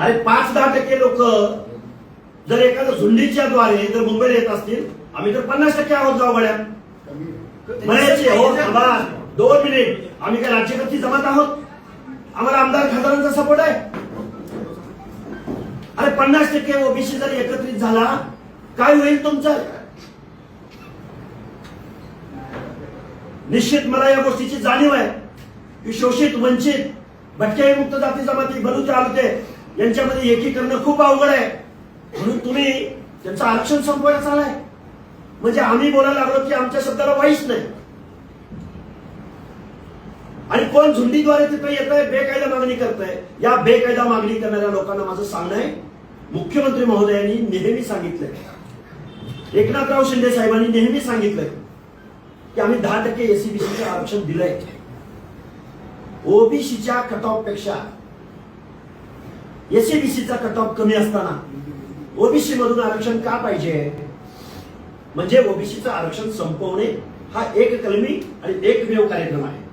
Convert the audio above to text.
अरे पाच दहा टक्के लोक जर एखाद्या झुंडीच्या द्वारे जर मुंबईला येत असतील आम्ही तर पन्नास टक्के आहोत गावगड्या म्हणायचे हो थांबा दोन मिनिट. आम्ही काय राज्यकर्ती जमत आहोत? आम्हाला आमदार खासदारांचा सपोर्ट आहे. अरे पन्नास टक्के ओबीसी जर एकत्रित झाला काय होईल तुमचं? निश्चित मला या गोष्टीची जाणीव आहे. की शोषित वंचित भटक्या मुक्त जाती जमाती बलुते आलते यांच्यामध्ये एकीकरण खूप अवघड आहे. म्हणून तुम्ही त्यांचं आरक्षण संपवायला चालाय म्हणजे आम्ही बोलायला लागलो की आमच्या शब्दाला वाईच नाही. आणि कोण झुंडीद्वारे तिथे येत आहे बेकायदा मागणी करत आहे या बेकायदा मागणी करणाऱ्या लोकांना माझं सांगणं आहे. मुख्यमंत्री महोदयांनी नेहमी सांगितलंय. एकनाथराव शिंदे साहेबांनी नेहमी सांगितलंय की आम्ही दहा टक्के एसीबीसीचं आरक्षण दिलंय. ओबीसीच्या कट ऑफपेक्षा एसीबीसीचा कट ऑफ कमी असताना ओबीसी मधून आरक्षण का पाहिजे? म्हणजे ओबीसीचं आरक्षण संपवणे हा एक कलमी आणि एकमेव कार्यक्रम आहे.